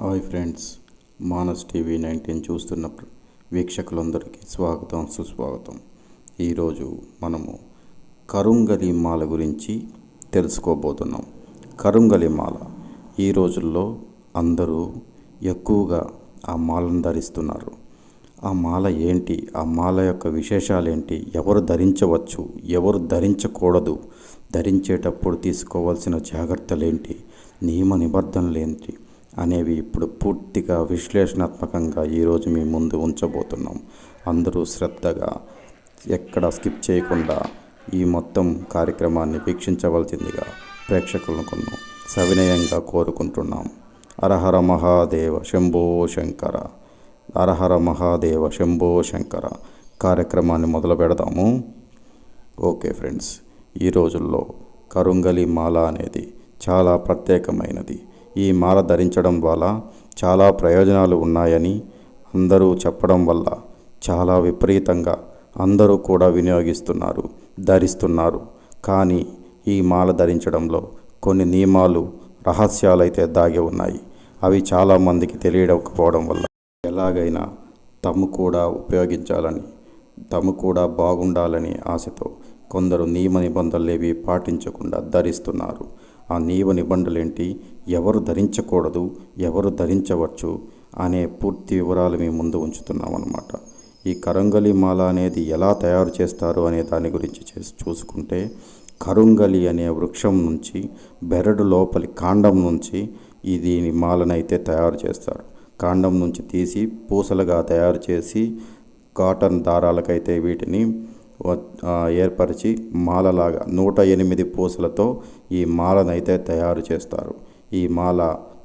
Hi friends Manas TV nineteen చూస్తున్న వీక్షకులందరికీ స్వాగతం సుస్వాగతం. ఈరోజు మనము కరుంగలి మాల గురించి తెలుసుకోబోతున్నాం. కరుంగలి మాల ఈ రోజుల్లో అందరూ ఎక్కువగా ఆ మాలను ధరిస్తున్నారు. ఆ మాల ఏంటి? ఆ మాల యొక్క విశేషాలు ఏంటి ఎవరు ధరించవచ్చు? ఎవరు ధరించకూడదు? ధరించేటప్పుడు తీసుకోవాల్సిన జాగ్రత్తలు ఏంటి నియమ నిబంధనలు ఏంటి అనేవి ఇప్పుడు పూర్తిగా విశ్లేషణాత్మకంగా ఈరోజు మీ ముందు ఉంచబోతున్నాం. అందరూ శ్రద్ధగా ఎక్కడ స్కిప్ చేయకుండా ఈ మొత్తం కార్యక్రమాన్ని వీక్షించవలసిందిగా ప్రేక్షకులను కొన్నాం సవినయంగా కోరుకుంటున్నాం. అరహర మహాదేవ శంభో శంకర. అరహర మహాదేవ శంభో శంకర. కార్యక్రమాన్ని మొదలు పెడదాము. ఓకే ఫ్రెండ్స్ ఈ రోజుల్లో కరుంగలి మాల అనేది చాలా ప్రత్యేకమైనది. ఈ మాల ధరించడం వల్ల చాలా ప్రయోజనాలు ఉన్నాయని అందరూ చెప్పడం వల్ల చాలా విపరీతంగా అందరూ కూడా వినియోగిస్తున్నారు ధరిస్తున్నారు. కానీ ఈ మాల ధరించడంలో కొన్ని నియమాలు రహస్యాలైతే దాగి ఉన్నాయి. అవి చాలామందికి తెలియకపోవడం వల్ల ఎలాగైనా తము కూడా ఉపయోగించాలని తము కూడా బాగుండాలని ఆశతో కొందరు నియమ నిబంధనలేవి పాటించకుండా ధరిస్తున్నారు. ఆ నియమ నిబంధనలేంటి? ఎవరు ధరించకూడదు ఎవరు ధరించవచ్చు అనే పూర్తి వివరాలు మీ ముందు ఉంచుతున్నాం అన్నమాట ఈ కరంగలి మాల అనేది ఎలా తయారు చేస్తారు అనే దాని గురించి చేసి చూసుకుంటే కరుంగలి అనే వృక్షం నుంచి బెరడు లోపలి కాండం నుంచి ఈ దీని మాలనైతే తయారు చేస్తారు. కాండం నుంచి తీసి పూసలుగా తయారు చేసి కాటన్ దారాలకైతే వీటిని ఏర్పరిచి మాలలాగా నూట ఎనిమిది పూసలతో ఈ మాలనైతే తయారు చేస్తారు. ఈ మాల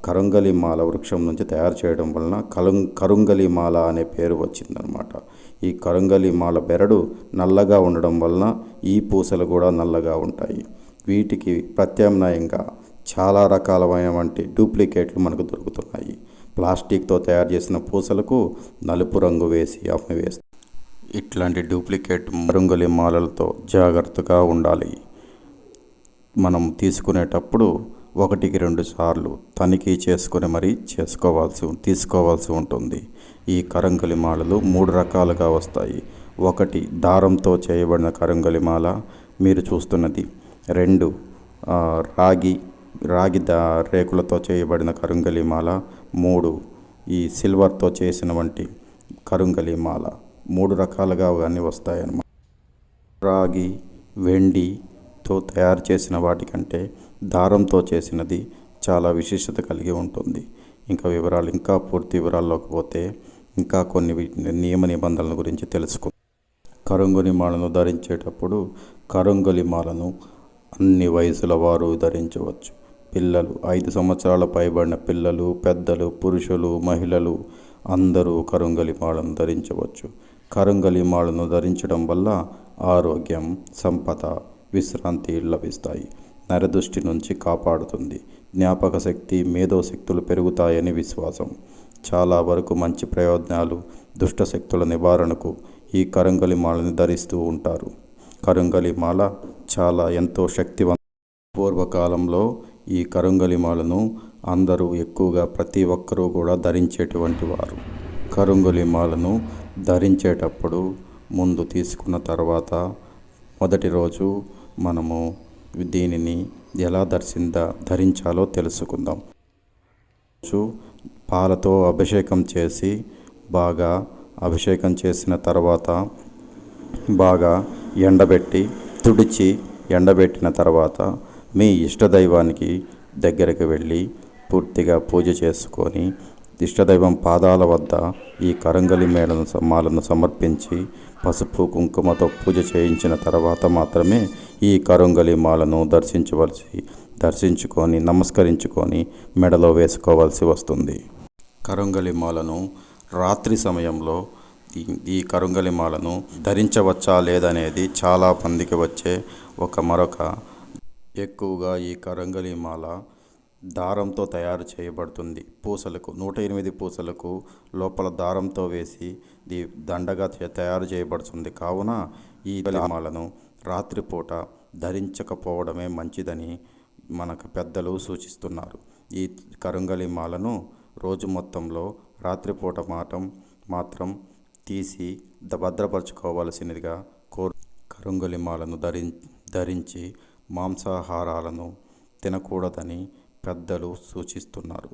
కరుంగలి మాల వృక్షం నుంచి తయారు చేయడం వలన కలుం కరుంగలి మాల అనే పేరు వచ్చిందనమాట ఈ కరుంగలి మాల బెరడు నల్లగా ఉండడం వలన ఈ పూసలు కూడా నల్లగా ఉంటాయి. వీటికి ప్రత్యామ్నాయంగా చాలా రకాలమైన వంటి డూప్లికేట్లు మనకు దొరుకుతున్నాయి. ప్లాస్టిక్తో తయారు చేసిన పూసలకు నలుపు రంగు వేసి అమ్మివేస్తారు ఇట్లాంటి డూప్లికేట్ మరుంగలి మాలలతో జాగ్రత్తగా ఉండాలి. మనం తీసుకునేటప్పుడు ఒకటికి రెండు సార్లు తనిఖీ చేసుకుని మరీ చేసుకోవాల్సి తీసుకోవాల్సి ఉంటుంది. ఈ కరంగలి మాలలు మూడు రకాలుగా వస్తాయి. ఒకటి దారంతో చేయబడిన కరంగలి మాల మీరు చూస్తున్నది. రెండు రాగి రాగి దా రేకులతో చేయబడిన కరుంగలి మాల. మూడు ఈ సిల్వర్తో చేసిన వంటి కరుంగలి మాల. మూడు రకాలుగా అవన్నీ వస్తాయన్నమాట. రాగి వెండితో తయారు చేసిన వాటికంటే దారంతో చేసినది చాలా విశిష్టత కలిగి ఉంటుంది. ఇంకా వివరాలు ఇంకా పూర్తి వివరాల్లోకి పోతే ఇంకా కొన్ని నియమ నిబంధనల గురించి తెలుసుకుందాం. కరుంగలి మాలను ధరించేటప్పుడు కరంగులి మాలను అన్ని వయసుల వారు ధరించవచ్చు. పిల్లలు ఐదు సంవత్సరాల పైబడిన పిల్లలు పెద్దలు పురుషులు మహిళలు అందరూ కరంగలి మాలను ధరించవచ్చు. కరంగలిమాలను ధరించడం వల్ల ఆరోగ్యం సంపద విశ్రాంతి లభిస్తాయి. నరదృష్టి నుంచి కాపాడుతుంది. జ్ఞాపక శక్తి మేధోశక్తులు పెరుగుతాయని విశ్వాసం. చాలా వరకు మంచి ప్రయోజనాలు దుష్ట శక్తుల నివారణకు ఈ కరంగలిమాలని ధరిస్తూ ఉంటారు. కరంగలిమాల చాలా ఎంతో శక్తివంత పూర్వకాలంలో ఈ కరంగలిమాలను అందరూ ఎక్కువగా ప్రతి ఒక్కరూ కూడా ధరించేటువంటి వారు. కరుంగలి మాలను ధరించేటప్పుడు ముందు తీసుకున్న తర్వాత మొదటి రోజు మనము దీనిని ఎలా దర్శింద ధరించాలో తెలుసుకుందాం. పాలతో అభిషేకం చేసి బాగా అభిషేకం చేసిన తర్వాత బాగా ఎండబెట్టి తుడిచి ఎండబెట్టిన తర్వాత మీ ఇష్టదైవానికి దగ్గరికి వెళ్ళి పూర్తిగా పూజ చేసుకొని ఇష్టదైవం పాదాల వద్ద ఈ కరంగలి మేడను మాలను సమర్పించి పసుపు కుంకుమతో పూజ చేయించిన తర్వాత మాత్రమే ఈ కరంగలి మాలను దర్శించవలసి దర్శించుకొని నమస్కరించుకొని మెడలో వేసుకోవాల్సి వస్తుంది. కరంగలి మాలను రాత్రి సమయంలో ఈ ఈ కరుంగలి మాలను ధరించవచ్చా లేదనేది చాలా మందికి వచ్చే ఒక మరొక ఎక్కువగా ఈ కరంగలి మాల దారంతో తయారు చేయబడుతుంది. పూసలకు నూట ఎనిమిది పూసలకు లోపల దారంతో వేసి ఈ దండగా తయారు చేయబడుతుంది. కావున ఈ గ్రామాలను రాత్రిపూట ధరించకపోవడమే మంచిదని మనకు పెద్దలు సూచిస్తున్నారు. ఈ కరుంగలి మాలను రోజు మొత్తంలో రాత్రిపూట మాటం మాత్రం తీసి భద్రపరచుకోవలసినదిగా కోరు కరుంగలి మాలను ధరి ధరించి మాంసాహారాలను తినకూడదని పెద్దలు సూచిస్తున్నారు.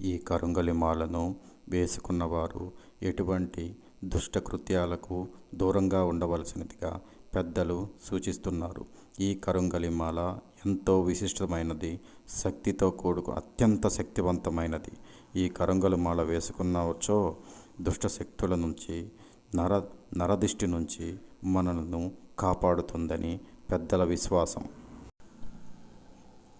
ఈ కరుంగలిమాలను వేసుకున్నవారు ఎటువంటి దుష్టకృత్యాలకు దూరంగా ఉండవలసినదిగా పెద్దలు సూచిస్తున్నారు. ఈ కరుంగలిమాల ఎంతో విశిష్టమైనది శక్తితో కూడుకు అత్యంత శక్తివంతమైనది. ఈ కరుంగలిమాల వేసుకున్నవచ్చో దుష్ట శక్తుల నుంచి నర నరదిష్టి నుంచి మనలను కాపాడుతుందని పెద్దల విశ్వాసం.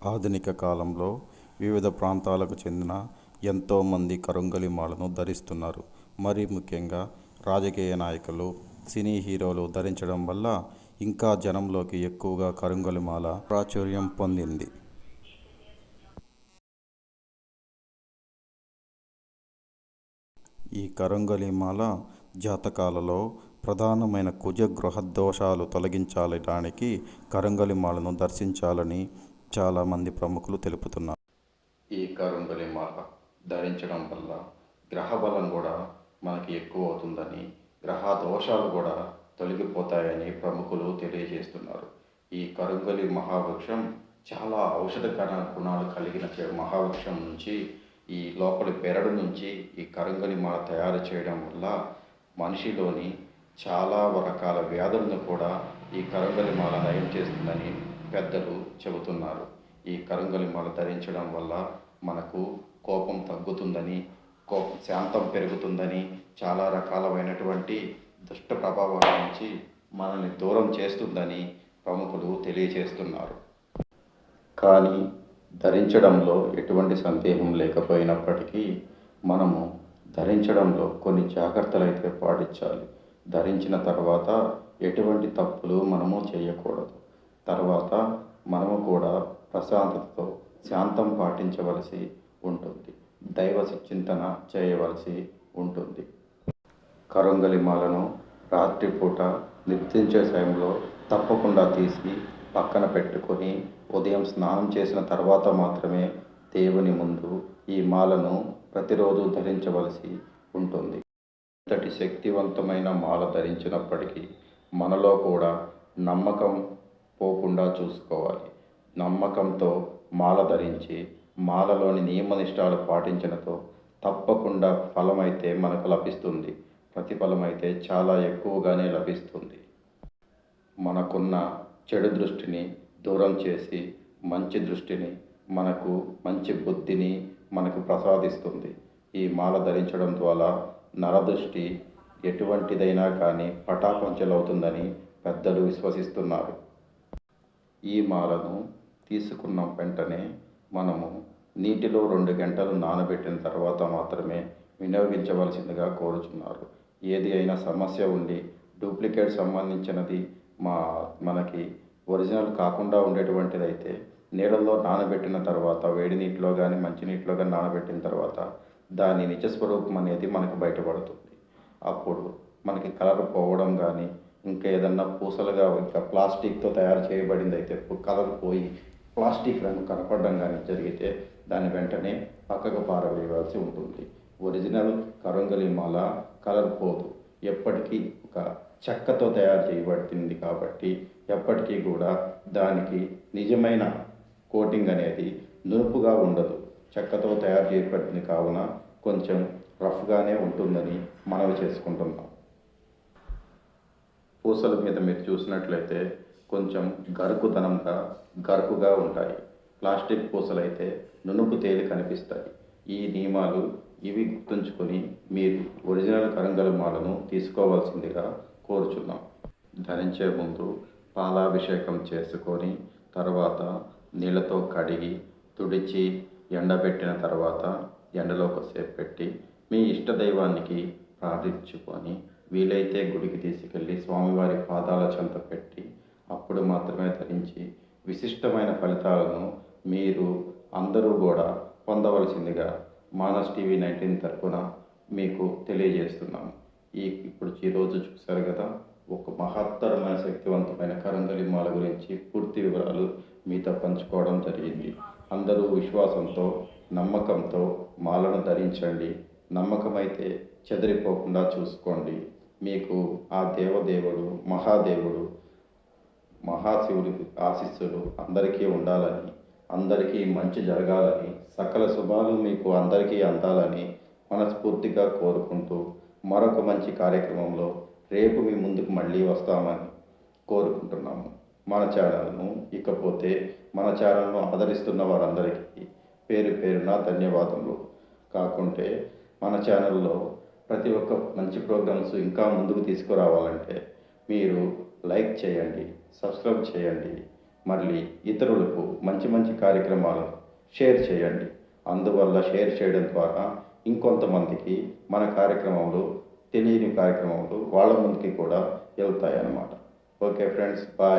ఆధునిక కాలంలో వివిధ ప్రాంతాలకు చెందిన ఎంతోమంది కరుంగలి మాలను ధరిస్తున్నారు. మరి ముఖ్యంగా రాజకీయ నాయకులు సినీ హీరోలు ధరించడం వల్ల ఇంకా జనంలోకి ఎక్కువగా కరుంగలిమాల ప్రాచుర్యం పొందింది. ఈ కరుంగలిమాల జాతకాలలో ప్రధానమైన కుజ గృహ దోషాలు తొలగించాలడానికి కరంగలిమాలను దర్శించాలని చాలామంది ప్రముఖులు తెలుపుతున్నారు. ఈ కరుంగలి మాల ధరించడం వల్ల గ్రహ బలం కూడా మనకి ఎక్కువ అవుతుందని గ్రహ దోషాలు కూడా తొలగిపోతాయని ప్రముఖులు తెలియజేస్తున్నారు. ఈ కరుంగలి మహావృక్షం చాలా ఔషధకర గుణాలు కలిగిన మహావృక్షం నుంచి ఈ లోపలి పెరడు నుంచి ఈ కరుంగలి మాల తయారు చేయడం వల్ల మనిషిలోని చాలా రకాల వ్యాధులను కూడా ఈ కరుంగలి మాల నయం చేస్తుందని పెద్దలు చెబుతున్నారు. ఈ కరంగలి మాల ధరించడం వల్ల మనకు కోపం తగ్గుతుందని కోపం శాంతం పెరుగుతుందని చాలా రకాలమైనటువంటి దుష్ట ప్రభావాల నుంచి మనల్ని దూరం చేస్తుందని ప్రముఖులు తెలియజేస్తున్నారు. కానీ ధరించడంలో ఎటువంటి సందేహం లేకపోయినప్పటికీ మనము ధరించడంలో కొన్ని జాగ్రత్తలు అయితే పాటించాలి. ధరించిన తర్వాత ఎటువంటి తప్పులు మనము చేయకూడదు. తర్వాత మనము కూడా ప్రశాంతతతో శాంతం పాటించవలసి ఉంటుంది. దైవ చింతన చేయవలసి ఉంటుంది. కరంగలి మాలను రాత్రిపూట నిద్రించే సమయంలో తప్పకుండా తీసి పక్కన పెట్టుకొని ఉదయం స్నానం చేసిన తర్వాత మాత్రమే దేవుని ముందు ఈ మాలను ప్రతిరోజు ధరించవలసి ఉంటుంది. ఇంతటి శక్తివంతమైన మాల ధరించినప్పటికీ మనలో కూడా నమ్మకం పోకుండా చూసుకోవాలి. నమ్మకంతో మాల ధరించి మాలలోని నియమనిష్టాలు పాటించడంతో తప్పకుండా ఫలమైతే మనకు లభిస్తుంది. ప్రతిఫలమైతే చాలా ఎక్కువగానే లభిస్తుంది. మనకున్న చెడు దృష్టిని దూరం చేసి మంచి దృష్టిని మనకు మంచి బుద్ధిని మనకు ప్రసాదిస్తుంది. ఈ మాల ధరించడం ద్వారా నరదృష్టి ఎటువంటిదైనా కానీ పటాపంచలవుతుందని పెద్దలు విశ్వసిస్తున్నారు. ఈ మాలను తీసుకున్న వెంటనే మనము నీటిలో రెండు గంటలు నానబెట్టిన తర్వాత మాత్రమే వినియోగించవలసిందిగా కోరుచున్నారు. ఏది అయినా సమస్య ఉండి డూప్లికేట్ సంబంధించినది మా మనకి ఒరిజినల్ కాకుండా ఉండేటువంటిది అయితే నీళ్ళల్లో నానబెట్టిన తర్వాత వేడి నీటిలో కానీ మంచినీటిలో కానీ నానబెట్టిన తర్వాత దాని నిజస్వరూపం అనేది మనకు బయటపడుతుంది. అప్పుడు మనకి కలర్ పోవడం కానీ ఇంకా ఏదన్నా పూసలుగా ఇంకా ప్లాస్టిక్తో తయారు చేయబడింది అయితే కలర్ పోయి ప్లాస్టిక్ రంగు కనపడడం కానీ జరిగితే దాని వెంటనే పక్కకు పారవేయవలసి ఉంటుంది. ఒరిజినల్ కరంగలి మాల కలర్ పోదు. ఎప్పటికీ ఒక చెక్కతో తయారు చేయబడుతుంది కాబట్టి ఎప్పటికీ కూడా దానికి నిజమైన కోటింగ్ అనేది నునుపుగా ఉండదు. చెక్కతో తయారు చేయబడింది కావున కొంచెం రఫ్గానే ఉంటుందని మనవి చేసుకుంటున్నాం. పూసల మీద మీరు చూసినట్లయితే కొంచెం గరుకుదనంగా గరుకుగా ఉంటాయి. ప్లాస్టిక్ పూసలు అయితే నునుపు తేలి కనిపిస్తాయి. ఈ నియమాలు ఇవి గుర్తుంచుకొని మీరు ఒరిజినల్ కరంగల మాలను తీసుకోవాల్సిందిగా కోరుచున్నాం. ధరించే ముందు పాలాభిషేకం చేసుకొని తర్వాత నీళ్ళతో కడిగి తుడిచి ఎండబెట్టిన తర్వాత ఎండలో ఒకసేపు పెట్టి మీ ఇష్ట దైవానికి ప్రార్థించుకొని వీలైతే గుడికి తీసుకెళ్ళి స్వామివారి పాదాల చెంత పెట్టి అప్పుడు మాత్రమే ధరించి విశిష్టమైన ఫలితాలను మీరు అందరూ కూడా పొందవలసిందిగా మానస్ టీవీ నైన్టీన్ తరఫున మీకు తెలియజేస్తున్నాము ఈ ఇప్పుడు ఈరోజు చూశారు కదా ఒక మహత్తరమైన శక్తివంతమైన కరంగలి మాల గురించి పూర్తి వివరాలు మీతో పంచుకోవడం జరిగింది. అందరూ విశ్వాసంతో నమ్మకంతో మాలను ధరించండి. నమ్మకమైతే చెదిరిపోకుండా చూసుకోండి. మీకు ఆ దేవదేవుడు మహాదేవుడు మహాశివుడి ఆశీస్సులు అందరికీ ఉండాలని అందరికీ మంచి జరగాలని సకల శుభాలు మీకు అందరికీ అందాలని మనస్ఫూర్తిగా కోరుకుంటూ మరొక మంచి కార్యక్రమంలో రేపు మీ ముందుకు మళ్ళీ వస్తామని కోరుకుంటున్నాము. మన ఛానల్ను ఇకపోతే మన ఛానల్ను ఆదరిస్తున్న వారందరికీ పేరు పేరున ధన్యవాదములు. కాకుంటే మన ఛానల్లో ప్రతి ఒక్క మంచి ప్రోగ్రామ్స్ ఇంకా ముందుకు తీసుకురావాలంటే మీరు లైక్ చేయండి సబ్స్క్రైబ్ చేయండి మళ్ళీ ఇతరులకు మంచి మంచి కార్యక్రమాలు షేర్ చేయండి. అందువల్ల షేర్ చేయడం ద్వారా ఇంకొంతమందికి మన కార్యక్రమంలో తెలియని కార్యక్రమాలు వాళ్ళ ముందుకి కూడా వెళ్తాయి అన్నమాట ఓకే ఫ్రెండ్స్ బాయ్.